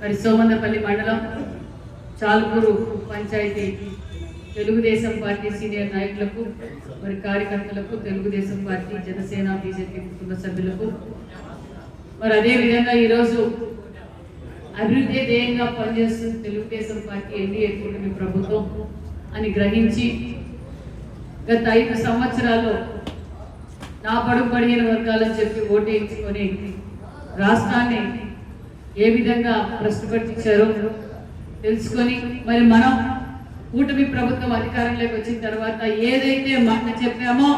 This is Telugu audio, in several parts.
మరి సోమందపల్లి మండలం చాల్పూరు పంచాయతీ తెలుగుదేశం పార్టీ సీనియర్ నాయకులకు మరి కార్యకర్తలకు తెలుగుదేశం పార్టీ జనసేన బీజేపీ కుటుంబ సభ్యులకు. మరి అదేవిధంగా ఈరోజు అభివృద్ధి ధ్యేయంగా పనిచేస్తున్న తెలుగుదేశం పార్టీ ఎన్డీఏ కూటమి ప్రభుత్వం అని గ్రహించి గత ఐదు సంవత్సరాలు నా పడుగు పడిగిన వర్గాలని చెప్పి ఓటేయించుకొని రాష్ట్రాన్ని ఏ విధంగా భ్రష్టుపట్టించారో తెలుసుకొని మరి మనం కూటమి ప్రభుత్వం అధికారంలోకి వచ్చిన తర్వాత ఏదైతే మాట చెప్పామో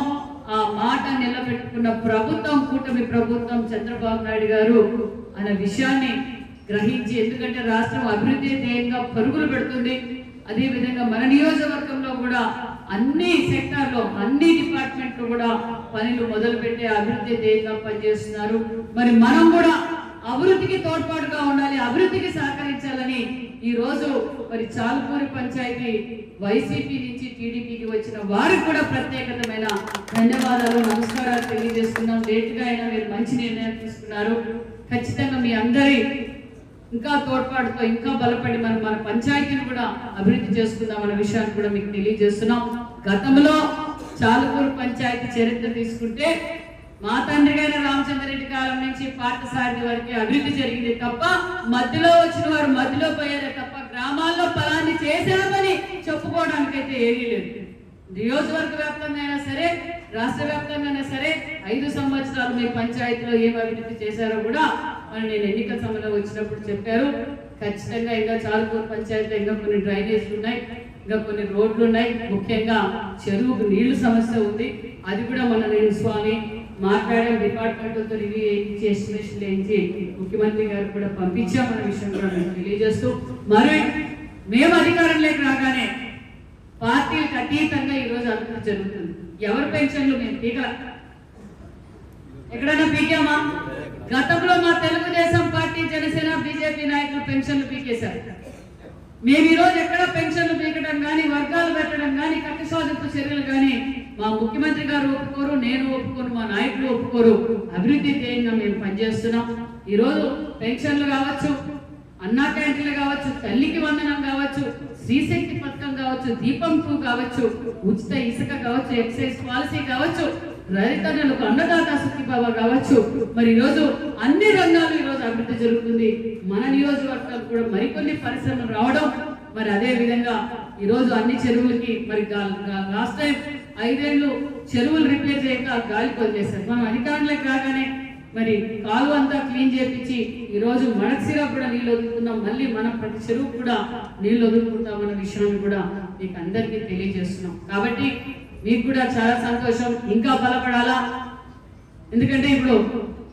ఆ మాట నిలబెట్టుకున్న ప్రభుత్వం కూటమి ప్రభుత్వం చంద్రబాబు నాయుడు గారు అనే విషయాన్ని గ్రహించి ఎందుకంటే రాష్ట్రం అభివృద్ధి ధ్యేయంగా పరుగులు పెడుతుంది. అదేవిధంగా మన నియోజకవర్గంలో కూడా అన్ని సెక్టార్లో అన్ని డిపార్ట్మెంట్లు కూడా పనులు మొదలుపెట్టే అభివృద్ధి ధ్యేయంగా పనిచేస్తున్నారు. మరి మనం కూడా అభివృద్ధికి తోడ్పాటుగా ఉండాలి అభివృద్ధికి సహకరించాలని ఈ రోజు మరి చాలుపూరి పంచాయతీ వైసీపీ నుంచి టీడీపీకి వచ్చిన వారికి కూడా ప్రత్యేకతమైన ధన్యవాదాలు నమస్కారాలు తెలియజేస్తున్నాం. లేటుగా అయినా మీరు మంచి నిర్ణయం తీసుకున్నారు. ఖచ్చితంగా మీ అందరి ఇంకా తోడ్పాటుతో ఇంకా బలపడి మనం మన పంచాయతీని కూడా అభివృద్ధి చేసుకుందాం అనే విషయాన్ని కూడా మీకు తెలియజేస్తున్నాం. గతంలో చాలుపూరు పంచాయతీ చరిత్ర తీసుకుంటే మా తండ్రి గారు రామచంద్రరెడ్డి కాలం నుంచి పార్థసారథి వరకు అభివృద్ధి జరిగింది తప్ప మధ్యలో వచ్చిన వారు మధ్యలో పోయారే తప్ప గ్రామాల్లో ఫలాన్ని చేశామని చెప్పుకోవడానికైతే ఏమీ లేదు. నియోజకవర్గ వ్యాప్తంగా అయినా సరే రాష్ట్ర వ్యాప్తంగా అయినా సరే ఐదు సంవత్సరాలు మీ పంచాయతీలో ఏం అభివృద్ధి చేశారో కూడా మరి నేను ఎన్నికల సమయంలో వచ్చినప్పుడు చెప్పారు. ఖచ్చితంగా ఇంకా చాలుపూర్ పంచాయతీలో ఇంకా కొన్ని డ్రైనేజీలు ఉన్నాయి ఇంకా కొన్ని రోడ్లు ఉన్నాయి. ముఖ్యంగా చెరువుకు నీళ్ళు సమస్య ఉంది. అది కూడా మన నేను స్వామి మాట్లాడే డిపార్ట్మెంట్తో రివ్యూ చేయించి ఎస్టిమేషన్లు వేయించి ముఖ్యమంత్రి గారు కూడా పంపించామన్న విషయం కూడా మేము తెలియజేస్తూ మరో మేము అధికారంలోకి రాగానే పార్టీలకు అతీతంగా ఈరోజు అభివృద్ధి జరుగుతుంది. ఎవరు పెన్షన్లు మేము పీకల ఎక్కడైనా పీకామా? గతంలో మా తెలుగుదేశం పార్టీ జనసేన బీజేపీ నాయకులు పెన్షన్లు పీకేశారు. మేము ఈ రోజు ఎక్కడ పెన్షన్లు పీకడం కానీ వర్గాలు పెట్టడం కానీ కక్ష సాధింపు చర్యలు కానీ మా ముఖ్యమంత్రి గారు ఒప్పుకోరు నేను ఒప్పుకోను మా నాయకులు ఒప్పుకోరు. అభివృద్ధి ధ్యేయంగా మేము పనిచేస్తున్నాం. ఈరోజు పెన్షన్లు కావచ్చు అన్నా క్యాంటీన్లు కావచ్చు తల్లికి వందనం కావచ్చు శ్రీశక్తి పథకం కావచ్చు దీపం టూ కావచ్చు ఉచిత ఇసుక కావచ్చు ఎక్సైజ్ పాలసీ కావచ్చు రైతన్నలకు అన్నదాత సుఖీబాబా కావచ్చు. మరి ఈరోజు అన్ని రంగాలు ఈరోజు అభివృద్ధి జరుగుతుంది. మన నియోజకవర్గాలు కూడా మరికొన్ని పరిశ్రమలు రావడం మరి అదే విధంగా ఈరోజు అన్ని చెరువులకి మరి లాస్ట్ టైం ఐదేళ్ళు చెరువులు రిపేర్ చేయక గాలి వదిలేశారు మనం అధికారంలోకి రాగానే మరి కాలువ అంతా క్లీన్ చేపించి ఈరోజు రోజు మడక్సిరా కూడా నీళ్ళు వదులుతున్నాం మళ్ళీ మనం ప్రతి చెరువు కూడా నీళ్ళు వదులుకుంటాం అన్న విషయాన్ని కూడా మీకు అందరికీ తెలియజేస్తున్నాం. కాబట్టి మీకు కూడా చాలా సంతోషం. ఇంకా బలపడాలా? ఎందుకంటే ఇప్పుడు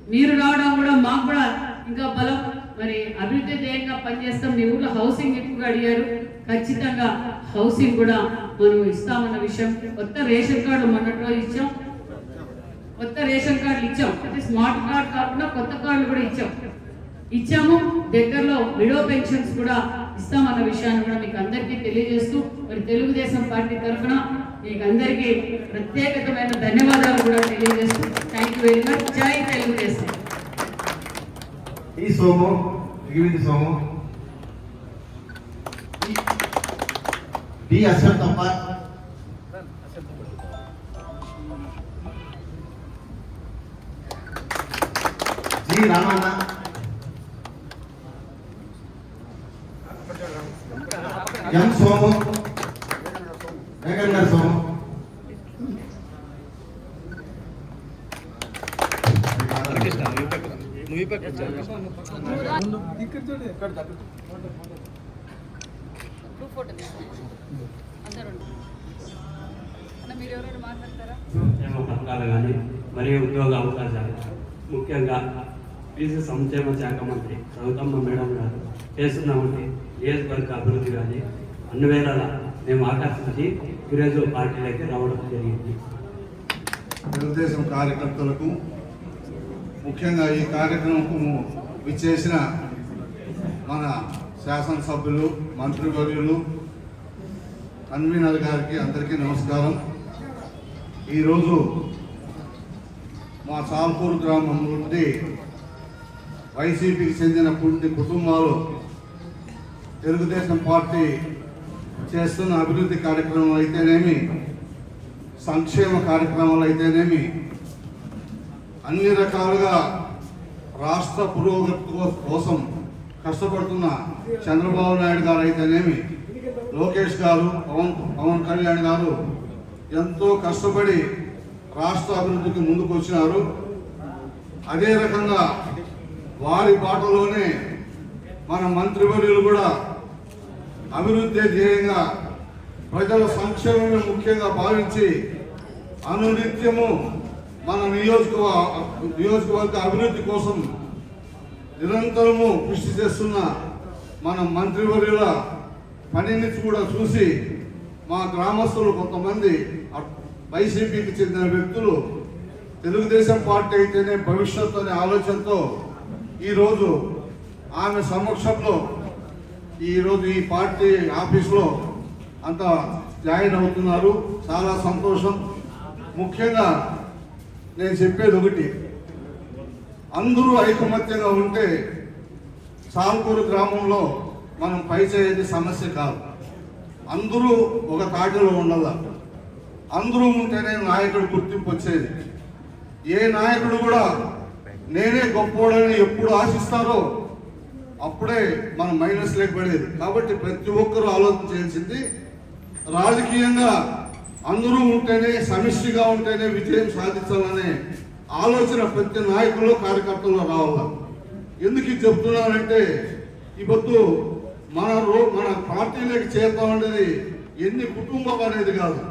మీరు రావడం కూడా మాకు కూడా ఇంకా బలం మరి అభివృద్ధి ధ్యేయంగా పనిచేస్తాం. మీ ఊళ్ళో హౌసింగ్ ఎక్కువగా అడిగారు. ఖచ్చితంగా హౌసింగ్ కూడా మనం ఇస్తామన్న విషయం. కొత్త రేషన్ కార్డు మొన్నట్లో ఇచ్చాం. కొత్త రేషన్ కార్డులు ఇచ్చాం. అంటే స్మార్ట్ కార్డ్ కాకుండా కొత్త కార్డులు కూడా ఇచ్చాం. ఇచ్చాము. దగ్గరలో విడో పెన్షన్స్ కూడా ఇస్తామన్న విషయాన్ని కూడా మీకు అందరికీ తెలియజేస్తూ మరి తెలుగుదేశం పార్టీ తరఫున మీకు అందరికీ ప్రత్యేకమైన ధన్యవాదాలు కూడా తెలియజేస్తూ. థ్యాంక్ యూ వెరీ మచ్ జై తెలుగుదేశం. ఈ సోము ఎగిరింది సోము. డి అసలు తప్ప జి రామన్న. ఎం సోము? వెంకన్న సోము. నువ్వు సంక్షేమ పథకాలు కానీ మరియు ఉద్యోగ అవకాశాలు. ముఖ్యంగా బీసీ సంక్షేమ శాఖ మంత్రి సౌతమ్మ మేడం గారు చేస్తున్నటువంటి నియోజకవర్గ అభివృద్ధి కానీ అన్ని వేళల మేము ఆకర్షించి ఈరోజు పార్టీలోకి రావడం జరిగింది. తెలుగుదేశం కార్యకర్తలకు ముఖ్యంగా ఈ కార్యక్రమము విచ్చేసిన మన శాసనసభ్యులు మంత్రివర్యులు కన్వీనర్ గారికి అందరికీ నమస్కారం. ఈరోజు మా సాల్పూర్ గ్రామం నుండి వైసీపీకి చెందిన కొన్ని కుటుంబాలు తెలుగుదేశం పార్టీ చేస్తున్న అభివృద్ధి కార్యక్రమాలు అయితేనేమి సంక్షేమ కార్యక్రమాలు అయితేనేమి అన్ని రకాలుగా రాష్ట్ర పురోగతి కోసం కష్టపడుతున్న చంద్రబాబు నాయుడు గారు అయితేనేమి లోకేష్ గారు పవన్ పవన్ కళ్యాణ్ గారు ఎంతో కష్టపడి రాష్ట్ర అభివృద్ధికి ముందుకు వచ్చినారు అదే రకంగా వారి బాటలోనే మన మంత్రివర్యులు కూడా అభివృద్ధి ధ్యేయంగా ప్రజల సంక్షేమమే ముఖ్యంగా భావించి అనునిత్యము మన నియోజకవర్గ నియోజకవర్గ అభివృద్ధి కోసం నిరంతరము కృషి చేస్తున్న మన మంత్రివర్యుల పనిని కూడా చూసి మా గ్రామస్తులు కొంతమంది వైసీపీకి చెందిన వ్యక్తులు తెలుగుదేశం పార్టీ అయితేనే భవిష్యత్తు అనే ఆలోచనతో ఈరోజు ఆమె సమక్షంలో ఈరోజు ఈ పార్టీ ఆఫీస్లో అంత జాయిన్ అవుతున్నారు. చాలా సంతోషం. ముఖ్యంగా నేను చెప్పేది ఒకటి. అందరూ ఐకమత్యంగా ఉంటే సాల్కూరు గ్రామంలో మనం పైచేయది సమస్య కాదు. అందరూ ఒక తాటిలో ఉండాల. అందరూ ఉంటేనే నాయకుడు గుర్తింపు వచ్చేది. ఏ నాయకుడు కూడా నేనే గొప్పోడని ఎప్పుడు ఆశిస్తారో అప్పుడే మనం మైనస్ లేకపోయేది. కాబట్టి ప్రతి ఒక్కరూ ఆలోచన చేయాల్సింది రాజకీయంగా అందరూ ఉంటేనే సమిష్టిగా ఉంటేనే విజయం సాధించాలనే ఆలోచన ప్రతి నాయకులు కార్యకర్తలు రావాల? ఎందుకు ఇది చెప్తున్నానంటే ఇప్పుడు మన రో మన పార్టీలకు చేద్దాం ఉండేది ఎన్ని కుటుంబం అనేది కాదు.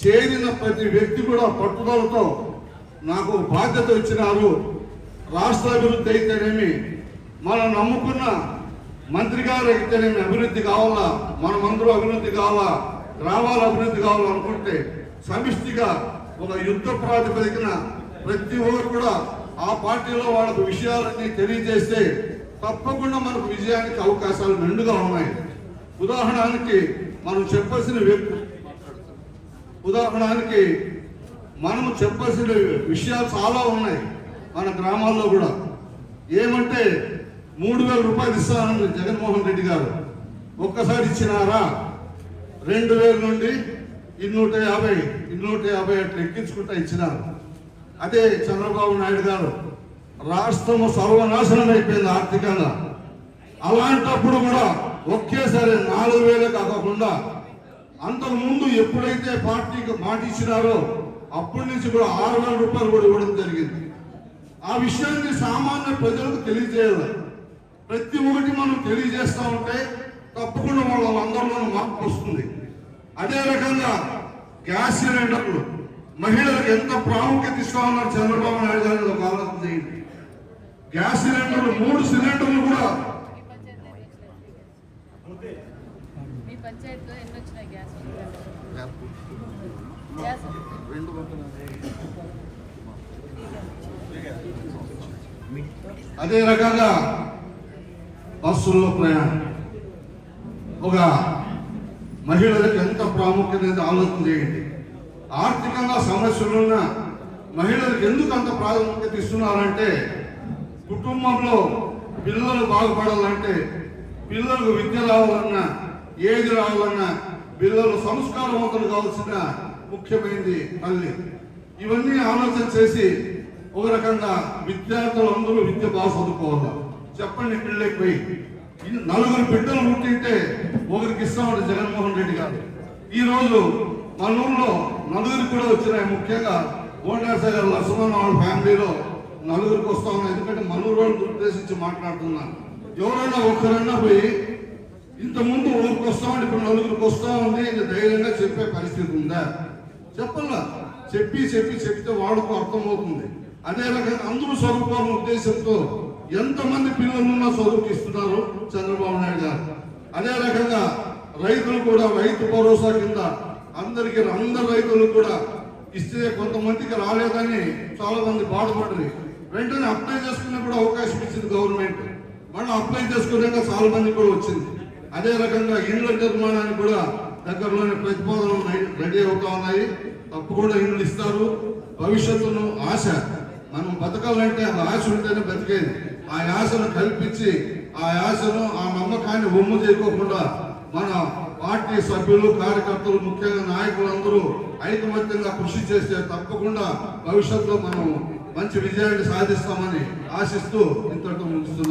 చేరిన ప్రతి వ్యక్తి కూడా పట్టుదలతో నాకు బాధ్యత ఇచ్చినారు. రాష్ట్ర అభివృద్ధి అయితేనేమి మనం నమ్ముకున్న మంత్రి గారు అయితేనేమి అభివృద్ధి కావాలా? మనమందరూ అభివృద్ధి కావాలా? గ్రామాల అభివృద్ధి కావాలనుకుంటే సమిష్టిగా ఒక యుద్ధ ప్రాతిపదికన ప్రతి ఒక్కరు కూడా ఆ పార్టీలో వాళ్ళకు విషయాలన్నీ తెలియజేస్తే తప్పకుండా మనకు విజయానికి అవకాశాలు మెండుగా ఉన్నాయి. ఉదాహరణకి మనం చెప్పాల్సిన వ్యక్తి ఉదాహరణకి మనం చెప్పాల్సిన విషయాలు చాలా ఉన్నాయి మన గ్రామాల్లో కూడా. ఏమంటే మూడు వేల రూపాయలు ఇస్తానని జగన్మోహన్ రెడ్డి గారు. ఒక్కసారి ఇచ్చినారా? రెండు వేల నుండి ఇన్నూట యాభై ఇన్నూట యాభై అట్లా ఎక్కించుకుంటా ఇచ్చినారు. అదే చంద్రబాబు నాయుడు గారు రాష్ట్రము సర్వనాశనం అయిపోయింది ఆర్థికంగా. అలాంటప్పుడు కూడా ఒకేసారి నాలుగు వేలే కాకుండా అంతకు ముందు ఎప్పుడైతే పార్టీకి మాట ఇచ్చినారో అప్పటి నుంచి కూడా ఆరు వేల రూపాయలు కూడా ఇవ్వడం జరిగింది. ఆ విషయాన్ని సామాన్య ప్రజలకు తెలియజేయాలి. ప్రతి ఒక్కటి మనం తెలియజేస్తా ఉంటే తప్పకుండా వాళ్ళందరిలో మార్పు వస్తుంది. అదే రకంగా గ్యాస్ సిలిండర్లు. మహిళలకు ఎంత ప్రాముఖ్యత ఇస్తా ఉన్నారు చంద్రబాబు నాయుడు గారు ఒక ఆలోచన చేయండి. గ్యాస్ సిలిండర్లు మూడు సిలిండర్లు కూడా అదే రకంగా బస్సుల్లో ప్రయాణం. ఒక మహిళలకు ఎంత ప్రాముఖ్యత ఆలోచన చేయండి. ఆర్థికంగా సమస్యలున్న మహిళలకు ఎందుకు అంత ప్రాముఖ్యత ఇస్తున్నారంటే కుటుంబంలో పిల్లలు బాగుపడాలంటే పిల్లలకు విద్య రావాలన్నా ఏది రావాలన్నా పిల్లలు సంస్కారవంతులు కావాల్సిన ముఖ్యమైనది తల్లి ఇవన్నీ ఆలోచన చేసి ఒక రకంగా విద్యార్థులు అందరూ విద్య బాగా చదువుకోవాలి. చెప్పండి పిల్లలకి పోయి. నలుగురు బిడ్డలు పుట్టింటే ఒకరికి ఇస్తామంటే జగన్మోహన్ రెడ్డి గారు. ఈ రోజు మన ఊళ్ళో నలుగురికి కూడా వచ్చినాయి. ముఖ్యంగా ఓండాస గారు లక్ష్మణ్ వాళ్ళ ఫ్యామిలీలో నలుగురికి వస్తా ఉన్నాయి. ఎందుకంటే మన ఊరు ఉద్దేశించి మాట్లాడుతున్నాను. ఎవరైనా ఒక్కరైనా పోయి ఇంత ముందు ఊరికి వస్తామని ఇప్పుడు నలుగురికి వస్తా ఉంది ఇది ధైర్యంగా చెప్పే పరిస్థితి ఉందా? చెప్పాలా? చెప్పి చెప్పి చెప్తే వాళ్ళకు అర్థమవుతుంది. అదే రకంగా అందరూ చదువుకోవాలనే ఉద్దేశంతో ఎంతమంది పిల్లలున్నా చదువుకిస్తున్నారు చంద్రబాబు నాయుడు గారు? అదే రకంగా రైతులు కూడా రైతు భరోసా కింద అందరికీ అందరు రైతులు కూడా ఇస్తే కొంతమందికి రాలేదని చాలా మంది బాధపడరు వెంటనే అప్లై చేసుకునే కూడా అవకాశం ఇచ్చింది గవర్నమెంట్ మళ్ళీ అప్లై చేసుకునే చాలా మంది కూడా వచ్చింది. అదే రకంగా ఇండ్ల నిర్మాణానికి కూడా దగ్గరలోనే ప్రతిపాదనలు రెడీ అవుతా ఉన్నాయి. తప్పకుండా ఇండ్లు ఇస్తారు. భవిష్యత్తును ఆశ. మనం బతకాలంటే అది ఆశ ఉంటేనే బతికేది. ఆ యాసను కల్పించి ఆ యాసను ఆ నమ్మకాన్ని ఒమ్ము చేయకోకుండా మన పార్టీ సభ్యులు కార్యకర్తలు ముఖ్యంగా నాయకులందరూ ఐకమత్యంగా కృషి చేస్తే తప్పకుండా భవిష్యత్తులో మనం మంచి విజయాన్ని సాధిస్తామని ఆశిస్తూ ఇంతటితో ముగిస్తున్నాం